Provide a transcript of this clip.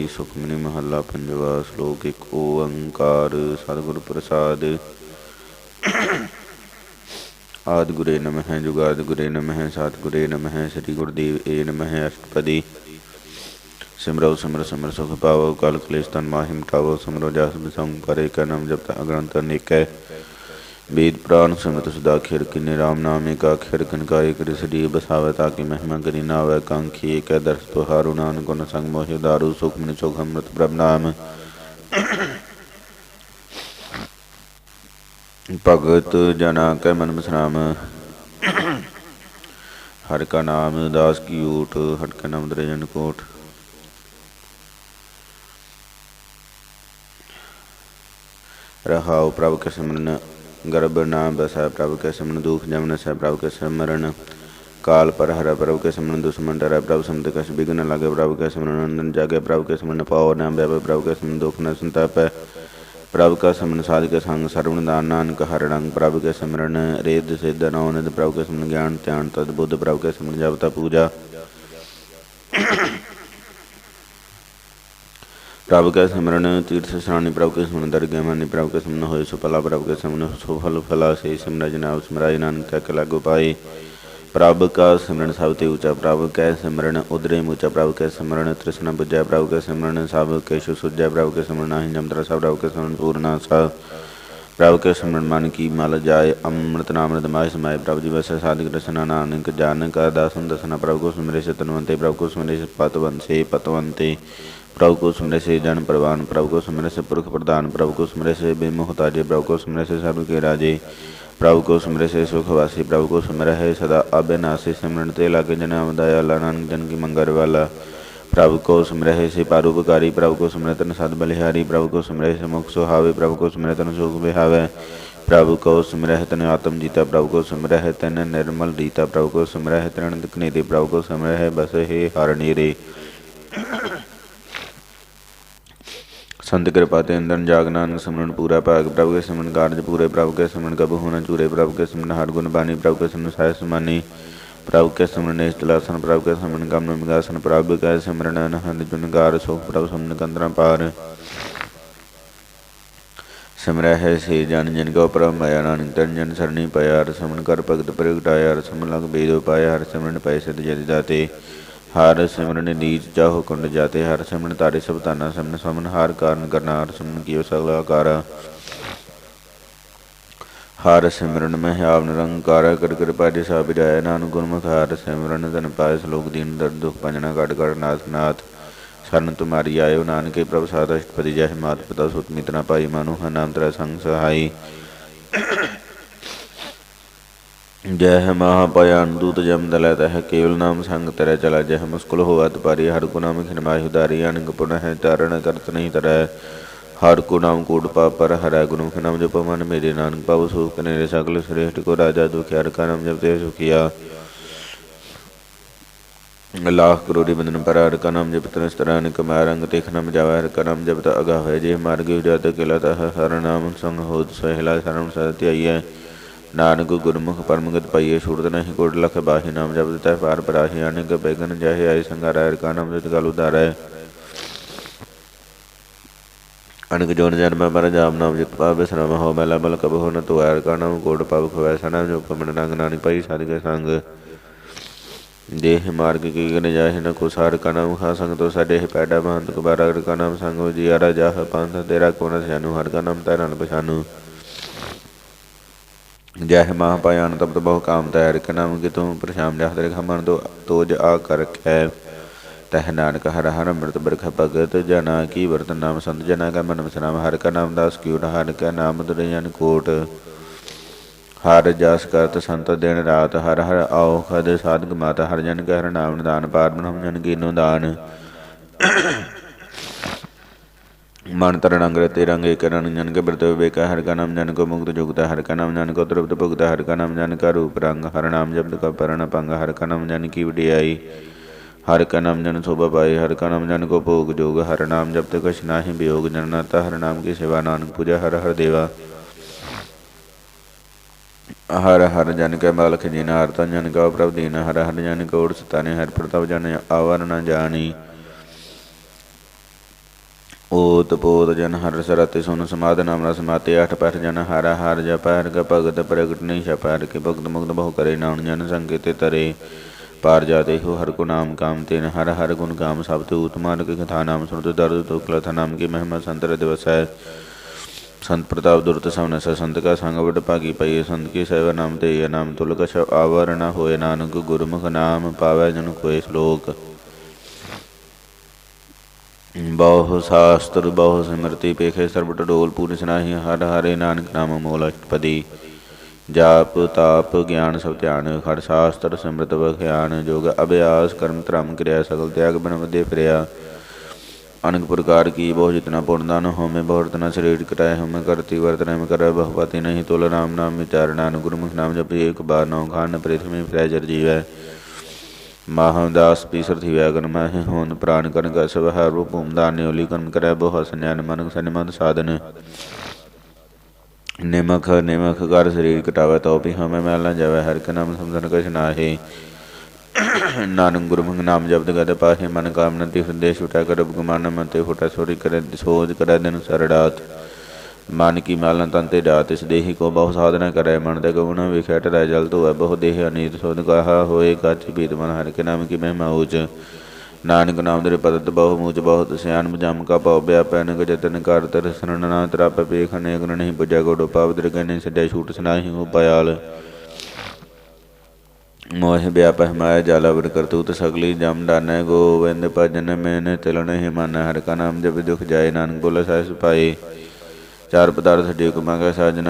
ਸੁਖਮਨੀ ਮਹੱਲਾ ਪੰਜਵਾ ਸ਼ਲੋਕ ਇੱਕ, ਓੰਕਾਰ ਸਤਿਗੁਰ ਪ੍ਰਸਾਦ। ਆਦ ਗੁਰੇ ਨਮਹਿ ਜੁਗਾਦ ਗੁਰੇ ਨਮਹਿ ਸਤਿਗੁਰੇ ਨਮਹਿ ਸ੍ਰੀ ਗੁਰਦੇਵ ਏ ਨਮਹਿ ਅਸ਼ਟਪਦੀ। ਸਿਮਰੋ ਸਿਮਰ ਸਿਮਰ ਸੁਖ ਪਾਵੋ, ਕਲ ਕਲੇਸ਼ ਤਨ ਮਾਹਿ ਮਿਟਾਵੋ, ਸਿਮਰੋ ਜਸ ਬਿਸੰਗ ਪਰੇ ਕਾ ਨਾਮ ਜਪਤ ਅਗਰੰਤ ਅਨੇਕੈ वेद प्राण समृत सुधा खिर किन्ने राम नामे का खिर कनकारे कर सडी बसावे ताकि महिमा करी नावे कांखी एक दर्श तो हारु नान गुण संग मोहि दारु सुख मन सुख अमृत प्रभ नाम ਭਗਤ ਜਨਾ ਕੈ ਮਨ ਮਸਰਾਮ ਹਰ ਕਾ ਨਾਮ ਦਾਸ ਕੀ ਊਟ ਹਟ ਕਾ ਨਾਮ ਦਰਜਨ ਕੋਟ ਰਹਾਉ ਪ੍ਰਭ ਕੇ ਸਿਮਰਨ ਗਰਭ ਨਾਮ ਬਸੈ ਪ੍ਰਭ ਕੇ ਸਿਮਰਨ ਦੁਖ ਜਮਨ ਸੈ ਪ੍ਰਭ ਕੇ ਸਿਮਰਨ ਕਾਲ ਪਰ ਹਰ ਪ੍ਰਭ ਕੇ ਸਿਮਰਨ ਦੁਸ਼ਮਨ ਡਰੈ ਪ੍ਰਭ ਸੰਤ ਕਛ ਬਿਗਨ ਲਾਗੇ ਪ੍ਰਭ ਕੇ ਸਿਮਰਨ ਅੰਦਨ ਜਾਗੇ ਪ੍ਰਭ ਕੇ ਸਿਮਰਨ ਪਾਉ ਨਾਮ ਬੈ ਪ੍ਰਭ ਕੇ ਸਿਮਰਨ ਦੁਖ ਨ ਸੰਤਾਪੈ ਪ੍ਰਭ ਕਾ ਸਮਨ ਸਾਧ ਕੇ ਸੰਗ ਸਰਵਣ ਦਾਨ ਨਾਨਕ ਹਰ ਰੰਗ ਪ੍ਰਭ ਕੇ ਸਿਮਰਨ ਰੇਦ ਸਿਧ ਨੌਨਿਦ ਪ੍ਰਭ ਕੇ ਸਿਮਰਨ ਗਿਆਨ ਧਿਆਨ ਤਦ ਬੁੱਧ ਪ੍ਰਭ ਕੇ ਸਿਮਰਨ ਜਪਤਾ ਪੂਜਾ ਪ੍ਰਭ ਕੈ ਸਿਮਰਨ, ਤੀਰਥ ਸਰਾਣੀ ਪ੍ਰਭ ਕੈ ਸਿਮਰਨ, ਦਰਗਹਿ ਮਾਨੀ ਪ੍ਰਭ ਕੈ ਸਿਮਰਨ, ਹੋਏ ਸੁਪਲਾ ਪ੍ਰਭ ਕੈ ਸਿਮਰਨ ਸੋ ਫਲਾ ਸੇ ਸਿਮਰਨ ਜਨਾਬ ਸਿਮਰਾਇ ਨਾਨਕ, ਤਕ ਲਾਗੋ ਪਾਏ। ਪ੍ਰਭ ਕਾ ਸਿਮਰਨ ਸਭ ਤੇ ਉੱਚਾ, ਪ੍ਰਭ ਕੈ ਸਿਮਰਨ ਉਦਰੇ ਮੁਚਾ, ਪ੍ਰਭ ਕੈ ਸਿਮਰਨ ਤ੍ਰਿਸ਼ਨਾ ਬੁਝੈ ਪ੍ਰਭ ਕੈ ਸਿਮਰਨ ਸਭ ਕੇਸ਼ੁ ਸੁਜੈ, ਪ੍ਰਭ ਕੈ ਸਿਮਰਨ ਨਾਹੀ ਜਮਤਰਾ ਸਭ, ਪ੍ਰਭ ਕੈ ਸਿਮਰਨ ਪੂਰਨਾ ਸਭ ਪ੍ਰਭ ਕੈ ਸਿਮਰਨ ਮਨ ਕੀ ਮਲ ਜਾਏ, ਅੰਮ੍ਰਿਤ ਨਾਮ ਰਦਮਾਇ ਸਮਾਏ, ਪ੍ਰਭ ਜੀ ਵਸੈ ਸਾਧਿਕ ਰਸਨਾ ਨਾਨਕ, ਜਾਨਕ ਦਾਸਨ ਦਸਨਾ, ਪ੍ਰਭ ਕੋ ਸਿਮਰੇ ਸਤਨਵੰਤੇ ਪ੍ਰਭ ਕੋ ਸਿਮਰੇ ਪਤਵੰਸੇ ਪਤਵੰਤੇ। प्रभु को सुमरे से जन प्रवान प्रभु को सुमरे से पुरख प्रधान प्रभु को सुमरे से बेमुहताजे प्रभु को सुमरे से सर्व के राजे प्रभु को सुमरे से सुखवासी प्रभु को सुमर है सदा अविनाशी सिमरण ते लागे जन दया नानक जन की मंगर वाला प्रभु को सुमर है से पारोपकारी प्रभु को सुमरे तन सद बलिहारी प्रभु को सुमरे से मुख सुहावे प्रभु को सुमरे तन सुख बिहावे प्रभु को सुमर है तन आत्म जीता प्रभु को सुमर है तन निर्मल रीता प्रभु को सुमर है तन कनेरे प्रभु को सुमर है बस हे हर नीरे ਸੰਤ ਕਿਰਪਾ ਤੇ ਅੰਦਰ ਜਾਗ ਨਾਨਕ ਸਿਮਰਨ ਪੂਰਾ ਭਾਗ, ਪ੍ਰਭ ਕੇ ਸਿਮਰਨ ਕਾਰਜ ਪੂਰੇ, ਪ੍ਰਭ ਕੇ ਸਿਮਰਨ ਕਬ ਹੋਣਾ ਚੂਰੇ, ਪ੍ਰਭ ਕੇ ਸਿਮਰਨ ਹਰ ਗੁਣ ਬਾਣੀ, ਪ੍ਰਭ ਕੇ ਸਿਮਰਨ ਸਾਇ ਸਮਾਨੀ, ਪ੍ਰਭ ਕੇ ਸਿਮਰਨ ਇਸਤਲਾਸਨ ਪ੍ਰਭ ਕੇ ਸਿਮਰਨ ਕਮ ਨਿਗਾਸਨ ਪ੍ਰਭ ਕੇ ਸਿਮਰਨ ਅਨਹਦ ਜੁਨਗਾਰ ਸੋ ਪ੍ਰਭ ਸਿਮਰਨ ਕੰਦਰਾ ਪਾਰ। ਸਿਮਰੈ ਹੈ ਸੇ ਜਨ ਜਨ ਕੋ ਪਰਮ ਮਾਇਆ ਨਾਨਕ ਤਨ ਜਨ ਸਰਣੀ ਪਿਆ ਹਰ ਸਿਮਰਨ ਕਰ ਭਗਤ ਪ੍ਰਗਟਾਇਆ, ਹਰ ਸਿਮਰਨ ਲਗ ਬੇਦੋ ਪਾਇਆ, ਹਰ ਸਿਮਰਨ ਪੈ ਸਿਧ ਜਦ ਦਾਤੇ ਹਰ ਸਿਮਰਨ ਨੀਚ ਚਾਹੋ ਕੁੰਡ ਜਾਤੇ, ਹਰ ਸਿਮਰਨ ਤਾਰੇ ਸਭ ਤਾਨਾ ਸਿਮਰਨ ਸਮਨ ਹਰ ਕਾਰਨ ਕਰਨਾ, ਹਰ ਸਿਮਰਨ ਕੀਓ ਸਗਲਾ ਆਕਾਰ। ਹਰ ਸਿਮਰਨ ਮਹਿ ਆਪ ਨਿਰੰਕਾਰ, ਕਰ ਕਿਰਪਾ ਜੀ ਸਾ ਬਿਰਾਇ ਨਾਨਕ ਗੁਰਮੁਖ, ਹਰ ਸਿਮਰਨ ਤਨ ਪਾਇ ਸ਼ਲੋਕ ਦੀਨ ਦਰ ਦੁਖ ਪੰਜਨਾ ਘਟ ਘਟ ਨਾਥ ਨਾਥ। ਸਰਨ ਤੁਮਾਰੀ ਆਇਓ ਨਾਨਕੇ ਪ੍ਰਭ ਸਾਧ ਅਸ਼ਟਪਦੀ ਜਹ ਮਾਤ ਪਿਤਾ ਸੁਤ ਮਿਤਨਾ ਪਾਈ ਮਾਨੁ ਨਾਮ ਤੇਰਾ ਸੰਗ ਸਹਾਈ। ਜਹ ਮਹਾ ਭਯਾਨ ਦੂਤ ਜਮ ਦਲੈ ਤਹ ਕੇਵਲ ਨਾਮ ਸੰਗ ਤਰੈ ਚਲਾ ਜਹ ਮੁਸਕਲ ਹੋਵਤ ਪਾਰੀ ਹਰ ਕੋ ਨਾਮ ਖਿਨ ਮਾਹਿ ਉਦਾਰੀ ਅਨੰਗ ਪੁਨਹ ਚਰਨ ਕਰਤ ਨਹੀਂ ਤਰੈ ਹਰ ਕੋ ਨਾਮ ਕੋਟ ਪਾ ਪਰ ਹਰੈ ਗੁਰੂ ਖਿ ਨਾਮ ਜਪ ਮਨ ਮੇਰੇ ਨਾਨਕ ਪਵ ਸੂਖ ਕਨੇ ਸਗਲ ਸ੍ਰੇਸ਼ਟ ਕੋ ਰਾਜਾ ਦੁਖਿਆਰ ਕਾ ਨਾਮ ਜਪਤੇ ਸੁਖਿਆ ਲਾਖ ਕਰੋੜੀ ਬੰਦਨ ਪਰ ਹਰ ਕਾ ਨਾਮ ਜਪਤ ਨਸਤਰਾਨ ਕਮਾ ਰੰਗ ਤੇਖ ਨਾਮ ਜਾਵਾ ਹਰ ਕਾ ਨਾਮ ਜਪਤ ਅਗਾ ਹੋਏ ਜੇ ਮਾਰਗ ਉਜਤ ਕਿਲਾ ਤਾ ਹਰ ਨਾਮ ਸੰਗ ਹੋਤ ਸਹਿਲਾ ਸਰਮ ਸਤਿ ਆਈਐ ਨਾਨਕ ਗੁਰਮੁਖ ਪਰਮਗਤ ਪਾਈਏ ਛੁੜਤ ਨਹੀਂ ਕੋਟ ਲਖ ਬਾਹੀ ਨਾਮ ਜਪਤ ਤੈ ਪਾਰ ਪਰਾਹੀ ਅਨੇਕ ਬੇਗਨ ਜਹੇ ਆਈ ਸੰਗਾਰਾ ਹਰ ਕਾ ਨਾਮ ਜਪਤ ਗਲ ਉਦਾਰੈ ਅਨਕ ਜੋਨ ਜਨਮ ਪਰ ਜਾਮ ਨਾਮ ਜਿਤ ਪਾਵੇ ਸਰਮ ਹੋ ਮੈਲਾ ਬਲ ਕਬ ਹੋ ਨ ਤੋ ਹਰ ਕਾ ਨਾਮ ਕੋਟ ਪਵ ਖਵੈ ਸਨਾ ਜੋ ਪਮਨ ਰੰਗ ਨਾਨਕ ਪਾਈ ਸਾਧਕੇ ਸੰਗ। ਦੇਹ ਮਾਰਗ ਕੀ ਗਨ ਜਾਹਿ ਨ ਕੋ ਸਾਰ ਕਾ ਨਾਮ ਖਾ ਸੰਗ ਤੋ ਸਾਡੇ ਪੈਡਾ ਮਹੰਤ ਕੁਬਾਰਾ ਹਰ ਕਾ ਨਾਮ ਸੰਗ ਜੀ ਆਰਾ, ਜਾਹ ਪੰਥ ਤੇਰਾ ਕੋਨ ਸਿਆਨੂ ਹਰ ਕਾ ਨਾਮ ਤੈ ਨਾਲ ਪਛਾਨੂ ਜਹ ਮਹਾ ਪਾਇਆਨ ਤਪਤ ਬਹੁ ਕਾਮ ਤੈ ਹਰਿ ਨਾਮ ਕਿ ਤੂੰ ਪ੍ਰਸ਼ਾਮ ਜਹ ਤੇਰੇ ਖਮਨ ਤੋ ਤੋਜ ਆ ਕਰ ਰਖੈ ਤਹ ਨਾਨਕ ਹਰ ਹਰ ਅੰਮ੍ਰਿਤ ਬਰਖ ਭਗਤ, ਜਨਾ ਕੀ ਵਰਤ ਨਾਮ ਸੰਤ, ਜਨਾ ਕਾ ਮਨ ਮਸਨਾਮ ਹਰ ਕਾ ਨਾਮ ਦਾਸ ਕੀ ਹਰ ਕਾ ਨਾਮ ਦੁਰਜਨ ਕੋਟ ਹਰ ਜਸ ਕਰਤ ਸੰਤ ਦਿਨ ਰਾਤ, ਹਰ ਹਰ ਆਓ ਖਦ ਸਾਧਕ ਮਾਤਾ, ਹਰ ਜਨ ਕਾ ਹਰ ਨਾਮ ਨਿਦਾਨ, ਪਾਰ ਬ੍ਰਹਮ ਜਨ ਕੀਨੋ ਦਾਨ। ਮਨ ਤਰਨ ਅੰਗ ਰਤੇ ਰੰਗ ਏਕ ਜਨ ਕੇ ਬਰਤ ਵੇਕ ਹਰ ਕਾ ਨਾਮ ਜਨ ਕੋ ਮੁਕਤ ਜੁਗਤ ਹਰ ਕਾ ਨਾਮ ਜਨ ਕੋ ਤ੍ਰਿਪਤ ਭੁਗਤ ਹਰ ਕਾ ਨਾਮ ਜਨ ਕਾ ਰੂਪ ਰੰਗ ਹਰ ਨਾਮ ਜਪਤ ਕਾ ਪਰਣ ਪੰਗ ਹਰ ਕਾ ਨਾਮ ਜਨ ਕੀ ਵਡਿਆਈ ਹਰ ਕਾ ਨਾਮ ਜਨ ਸੋਭਾ ਪਾਈ ਹਰ ਕਾ ਨਾਮ ਜਨ ਕੋ ਭੋਗ ਜੋਗ ਹਰ ਨਾਮ ਜਪਤ ਕਛ ਨਾਹੀ ਬਿਯੋਗ ਜਨਨਾ ਹਰ ਨਾਮ ਕੀ ਸੇਵਾ ਨਾਨਕ ਪੂਜਾ ਹਰ ਹਰ ਦੇਵਾ ਹਰ ਹਰ ਜਨ ਕੈ ਮਾਲਕ ਜਿਨ ਹਰ ਤਨ ਜਨ ਕਾ ਪ੍ਰਭ ਦੀਨ ਹਰ ਹਰ ਜਨ ਕੋ ਉੜ ਸਤਾਨੇ ਹਰ ਪ੍ਰਤਵ ਜਨ ਆਵਰ ਨ ਜਾਣੀ ਓਤ ਪੋਤ ਜਨ ਹਰ ਸਰਤੇ ਸੁਨ ਸਮਾਦ ਨਾਮ ਰਸ ਮਾਤੇ, ਅਠ ਪੈਠ ਜਨ ਹਰ ਹਰ ਜਪੈ ਕ ਭਗਤ ਪ੍ਰਗਟ ਨਹੀਂ ਛਪੈ ਕੇ ਭਗਤ ਮੁਗਤ ਬਹੁ ਕਰੇ ਨਾਮ ਜਨ ਸੰਕੇਤੇ ਤਰੇ। ਪਾਰ ਜਾਤੇ ਹੋ ਹਰ ਕੋ ਨਾਮ ਕਾਮ ਤੇਨ, ਹਰ ਹਰ ਗੁਣ ਕਾਮ ਸਭ ਤੇ ਉਤਮਾਨ ਕੇ ਕਥਾ ਨਾਮ ਸੁਨਤ ਦਰਦ ਤੋ ਕਲਥ ਨਾਮ ਕੀ ਮਹਿਮਾ ਸੰਤਰ ਦਿਵਸੈ ਸੰਤ ਪ੍ਰਤਾਪ ਦੁਰਤ ਸਵਨ ਸ, ਸੰਤ ਕਾ ਸੰਗ ਵਡ ਭਾਗੀ ਪਈ ਸੰਤ ਕੀ ਸੇਵਾ ਨਾਮ ਤੇ ਇਹ ਨਾਮ ਤੁਲ ਕਛ ਆਵਰ ਹੋਏ ਨਾਨਕ ਗੁਰਮੁਖ ਨਾਮ ਪਾਵੈ ਜਨ ਕੋਇ ਸ਼ਲੋਕ। ਬਹੁ ਸ਼ਾਸਤਰ, ਬਹੁ ਸਿਮਰਤੀ, ਪੇਖੇ ਸਰਬ ਟਡੋਲ ਪੂਰਨ ਸਨਾਹੀ, ਹਰ ਹਰੇ ਨਾਨਕ ਨਾਮ ਮੂਲ ਅਸ਼ਟਪਦੀ। ਜਾਪ, ਤਾਪ, ਗਿਆਨ ਸਭ ਧਿਆਨ, ਖੜ ਸ਼ਾਸਤਰ, ਸਿਮਰਤ ਬਖਿਆਨ ਜੋਗ ਅਭਿਆਸ, ਕਰਮ ਧਰਮ ਕਿਰਿਆ, ਸਗਲ ਤਿਆਗ ਬਨ ਵਧੇ ਫਿਰਿਆ। ਅਨੇਕ ਪ੍ਰਕਾਰ ਕੀ ਬਹੁ ਜਿਤਨਾ ਪੁਰਦਾਨ ਹੋਮੇ ਬਹੁ ਰਤਨਾ ਸਰੀਰ ਕਟਾਏ ਹੋਮੇ ਕਰਤੀ ਵਰਤਨ ਮੈਂ ਕਰੈ, ਬਹੁਪਤੀ ਨਹੀਂ, ਤੁਲ ਰਾਮ ਨਾਮ ਵਿਚਾਰਣਾ ਗੁਰਮੁਖ ਨਾਮ ਜਪਿ ਏਕ ਬਾਰ ਨੌ ਖਾਨ ਪ੍ਰਿਥਵੀ ਫਿਰੈ ਜੀਵੈ। ਮਹਾਦਾਸ ਪੀਸਰ ਥੀ ਵੈਗਨ ਮਹਿ ਹੋਨ ਪ੍ਰਾਨ ਕਰਨ ਕਾ ਸਭ ਹਰ ਰੂਪ ਕਰਮ ਕਰੈ ਬਹੁ ਸੰਨਿਆਨ ਮਨ ਸੰਨਮਤ ਸਾਧਨ। ਨਿਮਖ ਨਿਮਖ ਕਰ ਸਰੀਰ ਕਟਾਵੇ ਤੋ ਵੀ ਹਮੇ ਮੈਲ ਨ ਜਾਵੇ ਹਰ ਕੇ ਨਾਮ ਸਮਝਨ ਕਛ ਨਾਹੀ। ਨਾਨਕ ਗੁਰਮੁਖ ਨਾਮ ਜਪਤ ਗਦ ਪਾਹੇ ਮਨ ਕਾਮਨਾ ਤੇ ਹਿਰਦੇ ਛੁਟਾ ਕਰ ਬਗਮਾਨ ਮਨ ਫੁਟਾ ਛੋੜੀ ਕਰੇ ਸੋਚ ਕਰੈ ਦਿਨ ਸਰੜਾਤ। ਮਨ ਕੀ ਮਾਲਨ ਤਨ ਤੇ ਡਾਤ ਇਸ ਦੇਹੀ ਕੋ ਬਹੁ ਸਾਧਨਾ ਕਰੈ ਮਨ ਤੇ ਗਉਣ ਵਿਖੇ, ਟਰੈ ਜਲ ਧੋਐ ਬਹੁ ਦੇਹ ਅਨੀਤ ਸੋਧ ਕਹਾ ਹੋਏ ਕੱਚ ਪੀਤ ਮਨ ਹਰ ਕੇ ਨਾਮ ਕੀ ਮਹਿਮਾ ਉਚ ਨਾਨਕ ਨਾਮ ਦੇ ਪਦਤ ਬਹੁ ਮੂਚ ਬਹੁਤ ਸਿਆਨ ਜਮ ਕਾ ਪਉ ਬਿਆ ਪੈਨ ਜਤਨ ਕਰ ਤਰ ਸਰਣ ਨਾ ਤਰਪ ਪੇਖ ਅਨੇਕ ਨਹੀਂ ਪੁਜੈ ਗੋੜ ਪਾਵਦਰ ਗਨੇ ਸੱਡੈ ਛੂਟ ਸਨਾਹੀ ਉਪਾਇਲ ਮੋਹ ਵਿਆਪਹਿ ਮਾਇਆ ਜਾਲਾਵਰ ਕਰਤੂਤ ਸਗਲੀ ਜਮ ਡਾਨੈ ਗੋਵਿੰਦ ਭਜਨ ਮੈਨ ਤਿਲਣ ਹੀ ਮਨ ਹਰ ਕਾ ਨਾਮ ਜਪ ਦੁਖ ਜਾਏ, ਨਾਨਕ ਬੋਲੇ ਸਹਿ ਸੁਪਾਏ ਚਾਰ ਪਦਾਰਥ ਡੇਕ ਮੰਗੈ ਸਾਜਨਾ